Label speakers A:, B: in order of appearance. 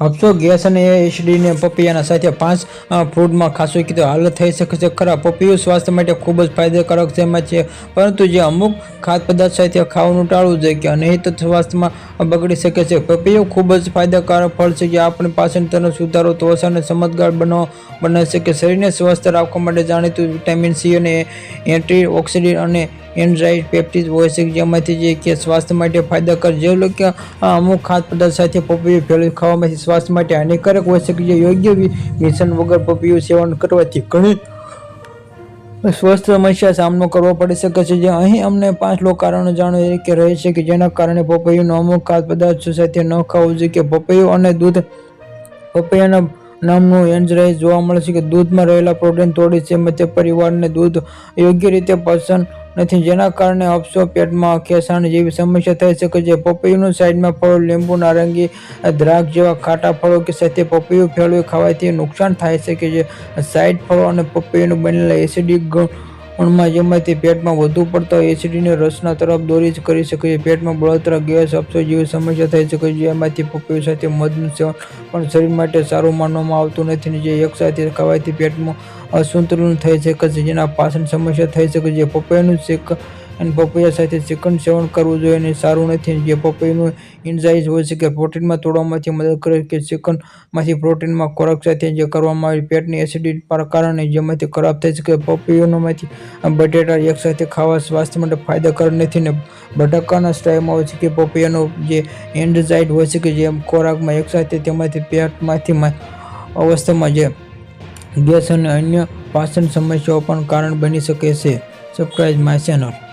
A: અફસો gas અને એસિડીને પપૈયાના સાથે પાંચ ફૂડમાં ખાસો કીધો હાલત થઈ શકે છે. ખરા, પપૈયું સ્વાસ્થ્ય માટે ખૂબ જ ફાયદાકારક એમાં છે. પરંતુ જે અમુક ખાદ્ય પદાર્થ સાથે ખાવાનું ટાળવું જોઈએ કે નહીં તો સ્વાસ્થ્યમાં બગડી શકે છે. પપૈયું ખૂબ જ ફાયદાકારક ફળ છે જે આપણી પાચન તરફ સુધારો ત્વચાને ચમત્કાર બનો, બનાવી શકે. શરીરને સ્વસ્થ રાખવા માટે જાણીતું વિટામિન સી અને એન્ટી ઓક્સિડન્ટ અને પેપ્ટિક હોય છે જેમાંથી જે કે સ્વાસ્થ્ય માટે ફાયદાકાર જે લોકો અમુક ખાદ્ય પદાર્થ સાથે પપૈયું ભેળવી ખાવામાંથી સ્વાસ્થ્ય માટે હાનિકારક હોય છે કે જે યોગ્ય મિશ્રણ વગર પપૈયું સેવન કરવાથી ઘણી સ્વસ્થ સમસ્યા સામનો કરવો પડી શકે છે. જે અહીં અમને પાંચ લોક કારણો જાણો કે રહે છે કે જેના કારણે પપૈયુંનો અમુક ખાદ્ય પદાર્થો સાથે ન ખાવું જોઈએ કે પપૈયું અને દૂધ, પપૈયાના નામનું એન્ઝાઇમ જોવા મળે છે કે દૂધમાં રહેલા પ્રોટીન તોડી છે તે પરિવારને દૂધ યોગ્ય રીતે પસંદ નથી. જેના કારણે અપસો પેટમાં ખેસાણ જેવી સમસ્યા થઈ શકે છે. પપૈયાનું સાઈડમાં ફળો, લીંબુ, નારંગી, દ્રાક્ષ જેવા ખાટા ફળો કે સાથે પપૈયું ફેળવી ખાવાથી નુકસાન થાય છે. સાઈડ ફળો અને પપૈયાનું બનેલા એસિડિક ગુણમાં જમવાથી પેટમાં વધુ પડતા એસિડીને રસના તરફ દોરી કરી શકે છે પેટમાં બળતરા, ગેસ અપસો જેવી સમસ્યા થઈ શકે છે. જેમાંથી પપૈયું સાથે મધનું સેવન પણ શરીર માટે સારું માનવામાં આવતું નથી ને જે એકસાથે ખાવાથી પેટમાં અસંતુલન થઈ શકે છે. જેના પાચન સમસ્યા થઈ શકે છે. પપૈયાનું શેક અને પપૈયા સાથે ચિકન સેવન કરવું જોઈએ અને સારું નથી. જે પપૈયાનું ઇન્ઝાઇઝ હોય છે કે પ્રોટીનમાં તોડવામાંથી મદદ કરે કે ચિકનમાંથી પ્રોટીનમાં ખોરાક સાથે જે કરવામાં આવે પેટની એસિડિટી પર કારણે જેમાંથી ખરાબ થઈ શકે પપૈયાનોમાંથી બટેટા એકસાથે ખાવા સ્વાસ્થ્ય માટે ફાયદાકારક નથી ને બટાકાના સ્ટાઈલમાં હોય છે કે પપૈયાનો જે એન્ડઝાઇટ હોય છે કે જે ખોરાકમાં એકસાથે તેમાંથી પેટમાંથી અવસ્થામાં જે ગેસ અને અન્ય પાચન સમસ્યાઓ પણ કારણ બની શકે છે. Subscribe my channel